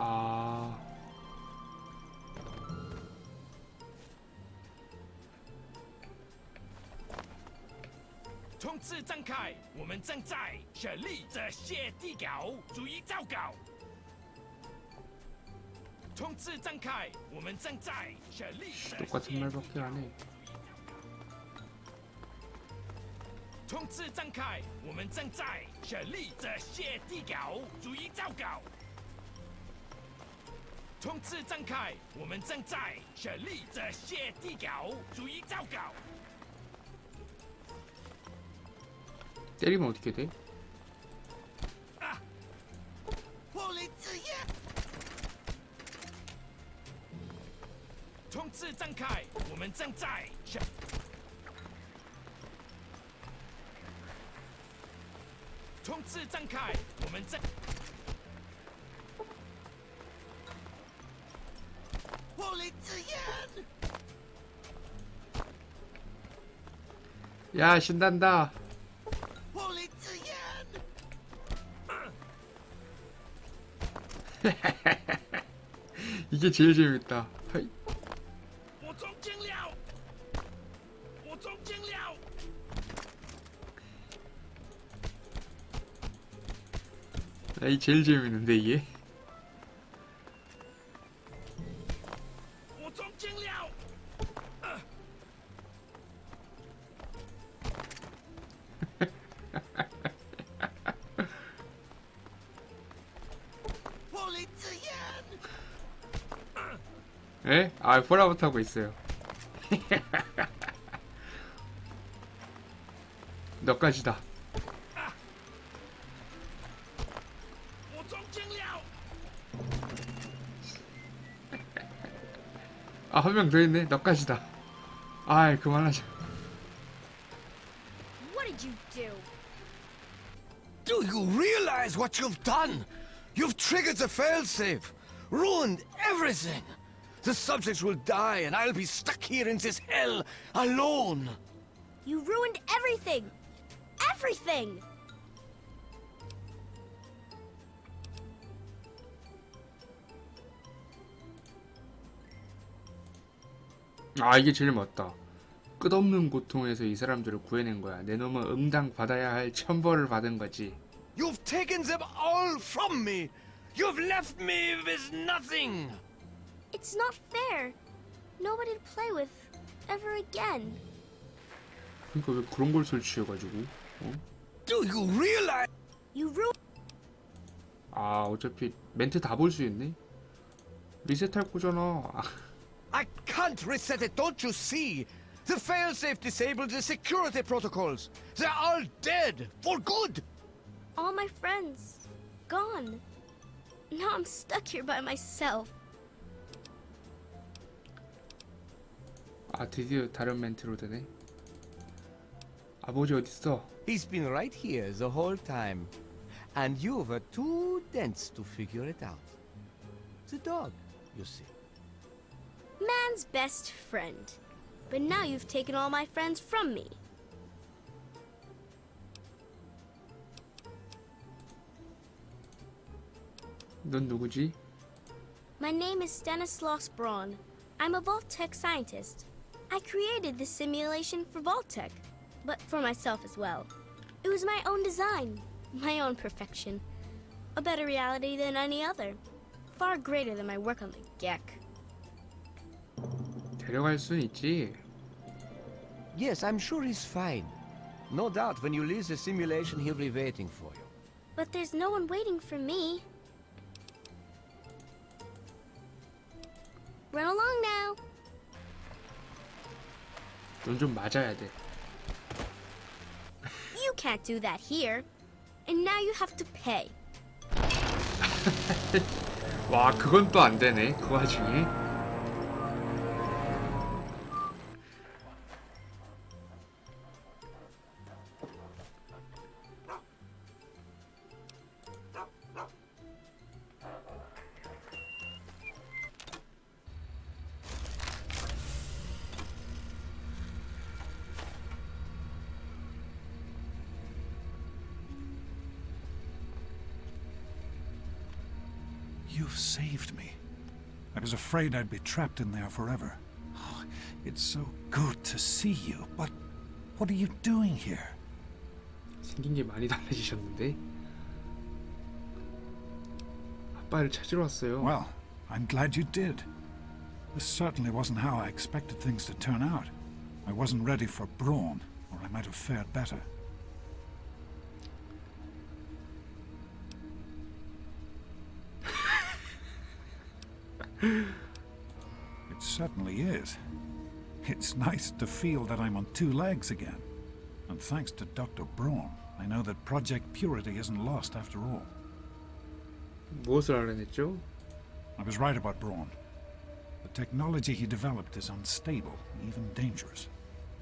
啊。冲刺展开，我们正在全立这些地稿，注意照稿。冲刺展开，我们正在全立这些地稿。冲刺展开，我们正在全力这些地稿，注意照稿。冲刺展开，我们正在全力这些地稿，注意糟糕。 때리면 어떻게 돼? 破例之夜。冲刺展开，我们正在全。冲刺展开，我们正。 야 신난다. 이게 제일 재밌다. 하이. 아, 이 제일 재밌는데 이게? 에? 아 폴아웃 하고 있어요 너까지다 아, 한 명 더 있네. 너까지다. 아이, 그만하자. What did you do? Do you realize what you've done? You've triggered the failsafe, ruined everything. The subjects will die, and I'll be stuck here in this hell alone. You ruined everything! Everything! 아 이게 제일 맞다. 끝없는 고통에서 이 사람들을 구해낸 거야. 내 놈은 응당 받아야 할 천벌을 받은 거지. You've taken them all from me. You've left me with nothing. It's not fair. Nobody to play with ever again. 그러니까 왜 그런 걸 설치해가지고? 어? Do you realize? You ruined. 아 어차피 멘트 다 볼 수 있네. 리셋할 거잖아. 아, I can't reset it, don't you see? The failsafe disabled the security protocols. They're all dead for good. All my friends. Gone. Now I'm stuck here by myself. 아 드디어 다른 멘트로 되네. 아버지 어딨어? He's been right here the whole time. And you were too dense to figure it out. The dog, you see. Man's best friend. But now you've taken all my friends from me. 넌 누구지? My name is Stanislaus Braun. I'm a Vault-Tec scientist. I created this simulation for Vault-Tec, but for myself as well. It was my own design, my own perfection. A better reality than any other. Far greater than my work on the Gek. 데려갈 순 있지. Yes, I'm sure he's fine. No doubt when you leave the simulation, he'll be waiting for you. But there's no one waiting for me. Run along now. 넌좀 맞아야 돼. You can't do that here. And now you have to pay. 와 그건 또 안 되네. 그 와중에. You've saved me. I was afraid I'd be trapped in there forever. Oh, it's so good to see you, but what are you doing here? 생긴 게 많이 달라지셨는데. 아빠를 찾으러 왔어요. Well, I'm glad you did. This certainly wasn't how I expected things to turn out. I wasn't ready for Brawn, or I might have fared better. it certainly is. It's nice to feel that I'm on two legs again. And thanks to Dr. Braun, I know that Project Purity isn't lost after all. 무엇을 알아냈죠? I was right about Braun. The technology he developed is unstable, even dangerous.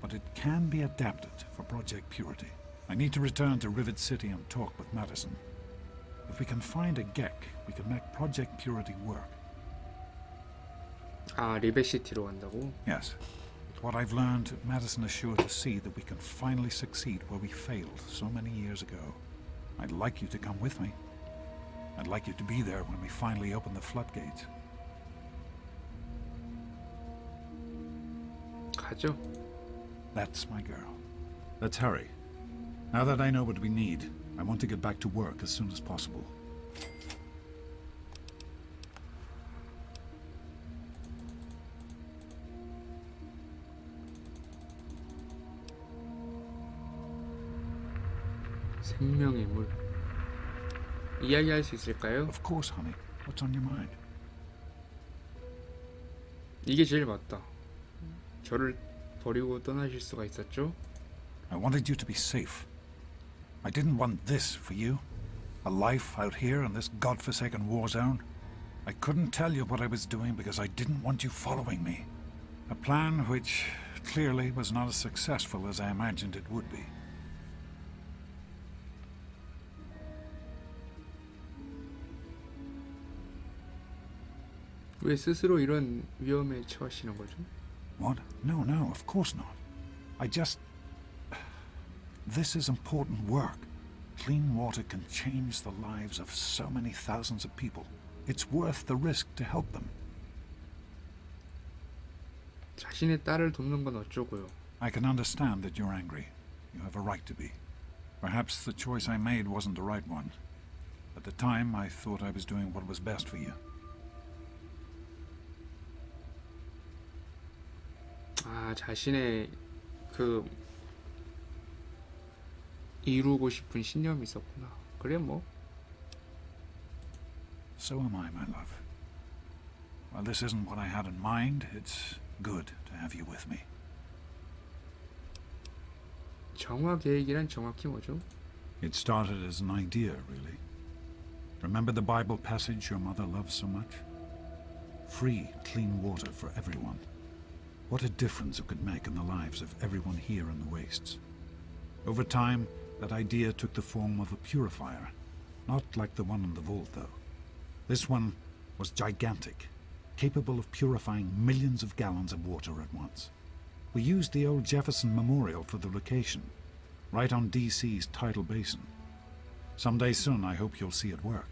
But it can be adapted for Project Purity. I need to return to Rivet City and talk with Madison. If we can find a Gek, we can make Project Purity work. 아 리베시티로 간다고? Yes. With what I've learned, Madison is sure to see that we can finally succeed where we failed so many years ago. I'd like you to come with me. I'd like you to be there when we finally open the floodgates. 가죠. That's my girl. Let's hurry. Now that I know what we need, I want to get back to work as soon as possible. 생명의 물. 이야기할 수 있을까요? Of course, honey. What's on your mind? 이게 제일 맞다. 저를 버리고 떠나실 수가 있었죠? I wanted you to be safe. I didn't want this for you. A life out here in this godforsaken war zone. I couldn't tell you what I was doing because I didn't want you following me. A plan which clearly was not as successful as I imagined it would be. 왜 스스로 이런 위험에 처하시는 거죠? What? No, no, of course not. I just. This is important work. Clean water can change the lives of so many thousands of people. It's worth the risk to help them. 자신의 딸을 돕는 건 어쩌고요. I can understand that you're angry. You have a right to be. Perhaps the choice I made wasn't the right one. At the time, I thought I was doing what was best for you. 아 자신의 그 이루고 싶은 신념이 있었구나. 그래 뭐 So am I, my love. While this isn't what I had in mind, it's good to have you with me. 정화 계획이란 정확히 뭐죠? It started as an idea, really. Remember the Bible passage your mother loves so much? Free, clean water for everyone. What a difference it could make in the lives of everyone here in the wastes. Over time, that idea took the form of a purifier. Not like the one in the vault, though. This one was gigantic, capable of purifying millions of gallons of water at once. We used the old Jefferson Memorial for the location, right on DC's tidal basin. Someday soon, I hope you'll see it work.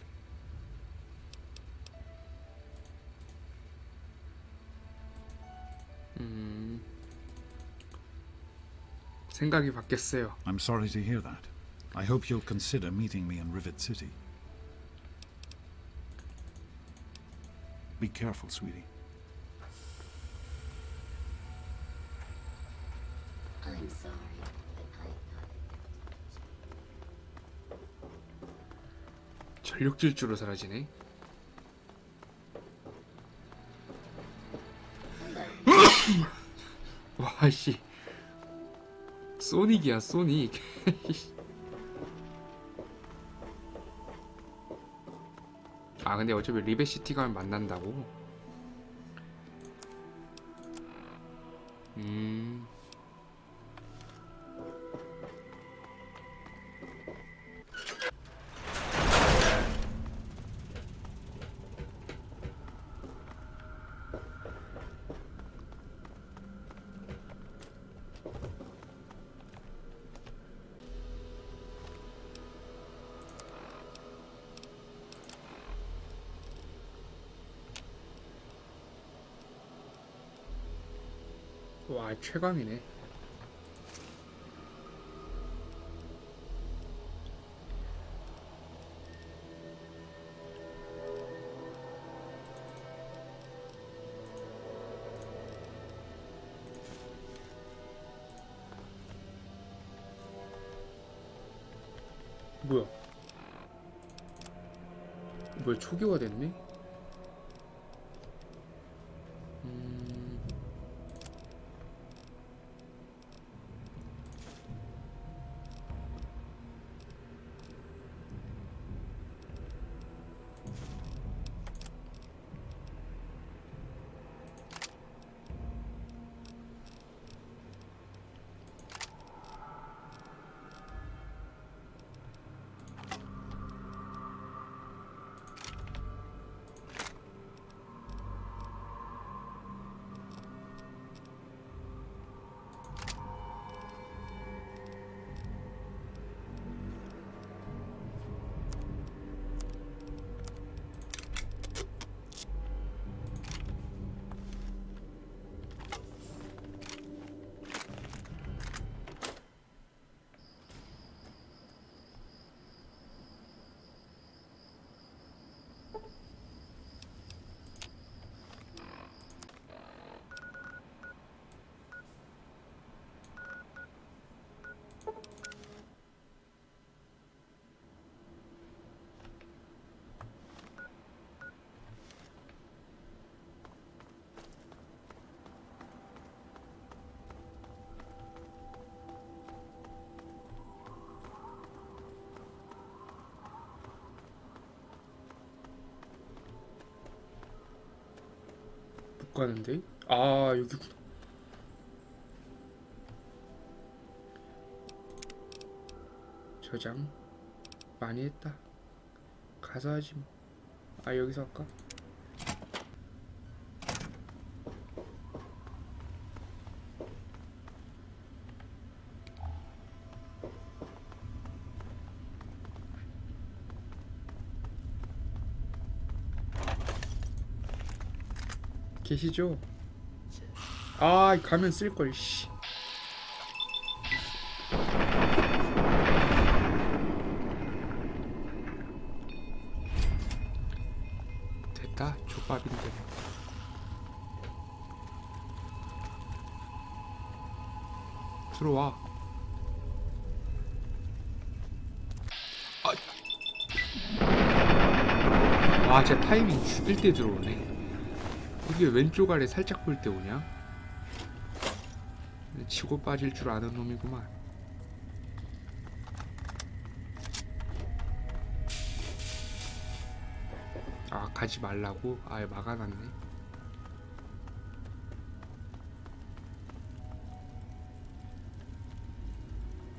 생각이 바뀌었어요. I'm sorry to hear that. I hope you'll consider meeting me in Rivet City. Be careful, sweetie. I'm sorry, but I'm not. 전력 질주로 사라지네. 와씨 소닉이야 소닉. 아 근데 어차피 리베시티 가면 만난다고? 음 와 최강이네. 뭐야? 뭐야 초기화 됐네 못 가는데? 아 여기구나 저장 많이 했다 가서 하지 뭐 아 여기서 할까? 계시죠? 아 가면 쓸걸 씨. 됐다 족밥인데 들어와 아. 와 진짜 타이밍 죽일 때 들어오네 이게 왼쪽 아래 살짝 볼 때 오냐? 치고 빠질 줄 아는 놈이구만. 아 가지 말라고? 아예 막아놨네.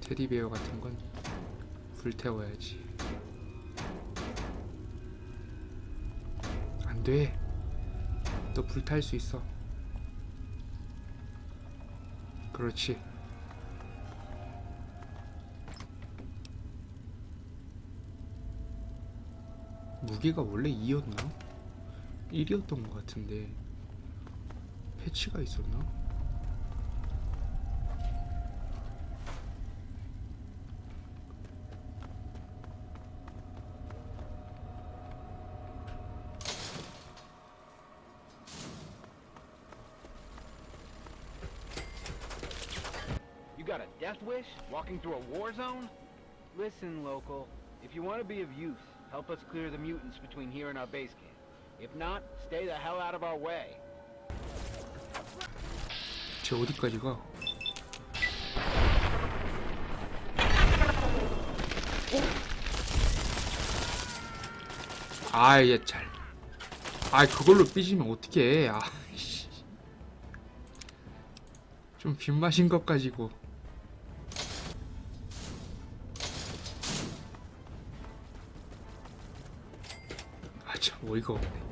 테디베어 같은 건 불태워야지. 안 돼. 너 불탈 수 있어. 그렇지. 무게가 원래 2였나? 1이었던 것 같은데 패치가 있었나? Got a death wish? Walking through a war zone? Listen, local. If you want to be of use, help us clear the mutants between here and our base camp. If not, stay the hell out of our way. 쟤 어디까지 가? 아 이게 잘. 아 그걸로 삐지면 어떻게 해? 아. 씨. 좀 빗마신 것 가지고. 참 어이가 없네.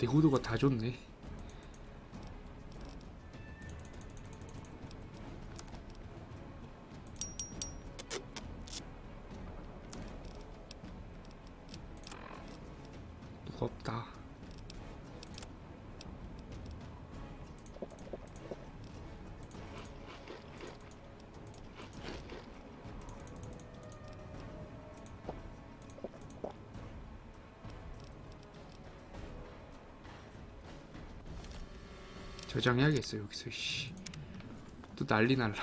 내구도가 다 좋네. 누가 없다. 저장해야겠어 여기서 씨. 또 난리 날라.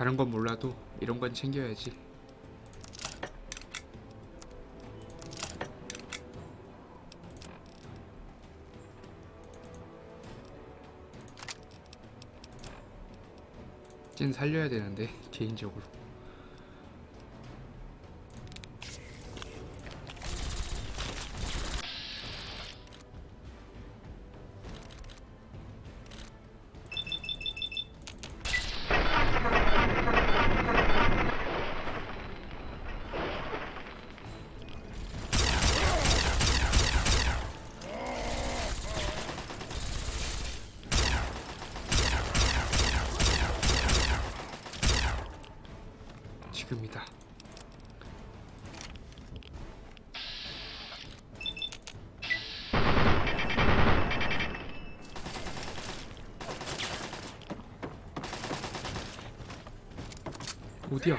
다른 건 몰라도 이런 건 챙겨야지. 찐 살려야 되는데 개인적으로. 지금이다. 어디야?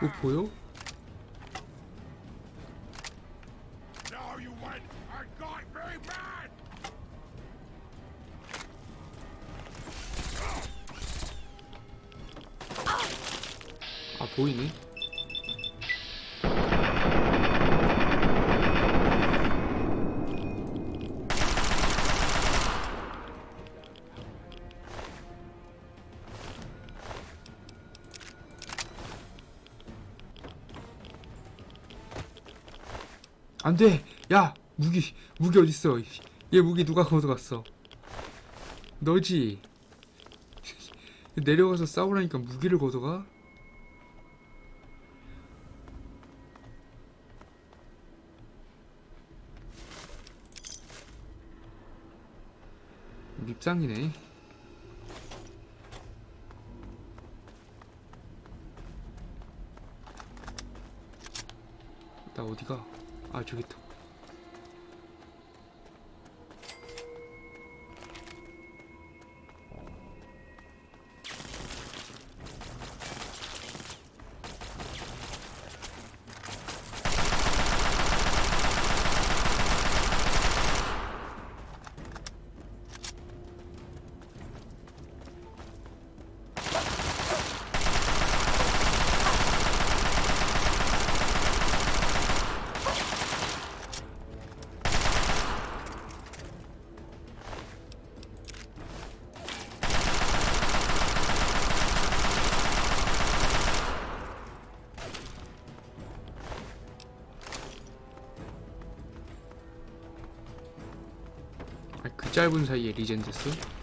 뭐 보여? 안돼. 야 무기 무기 어딨어? 얘 무기 누가 걷어갔어? 너지? 내려가서 싸우라니까 무기를 걷어가? 밉상이네. 나 어디가 아 저기 짧은 사이에 리젠드스?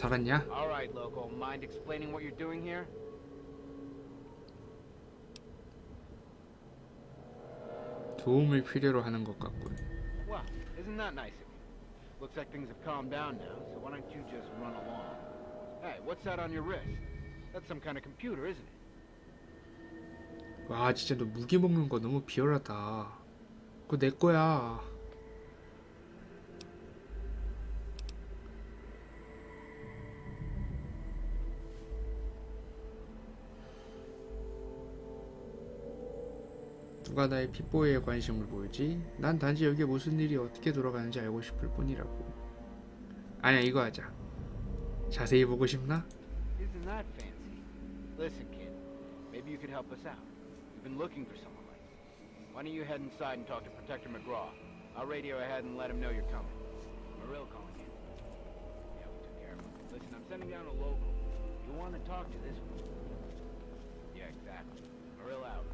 살았냐? All right, local. Mind explaining what you're doing here? 도움을 필요로 하는 것 같군 Well, isn't that nice of you? Looks like things have calmed down now, so why don't you just run along? Hey, what's that on your wrist? That's some kind of computer, isn't it? 와 진짜 너 무기 먹는 거 너무 비열하다 그거 내 거야 누가 나의 핏보이에 관심을 보이지? 난 단지 여기 무슨 일이 어떻게 돌아가는지 알고 싶을 뿐이라고 아니야 이거 하자 자세히 보고 싶나? Isn't that fancy? Listen, kid. Maybe you could help us out. We've been looking for someone like you. Why don't you head inside and talk to Protector McGraw? I'll radio ahead and let him know you're coming. Marill calling you. Yeah, we took care of him. Listen, I'm sending down a local. You want to talk to this one? Yeah, exactly. Marill out.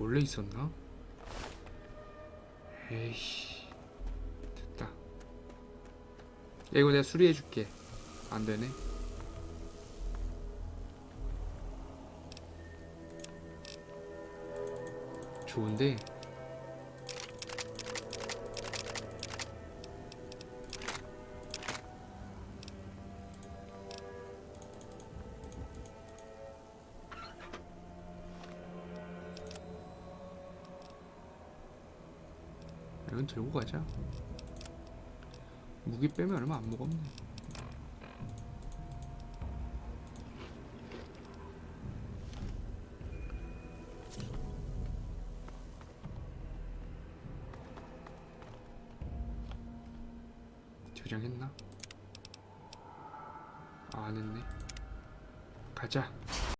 원래 있었나? 에이씨 됐다. 야 이거 내가 수리해줄게. 안되네. 좋은데 가자. 무기 빼면 얼마 안 무겁네.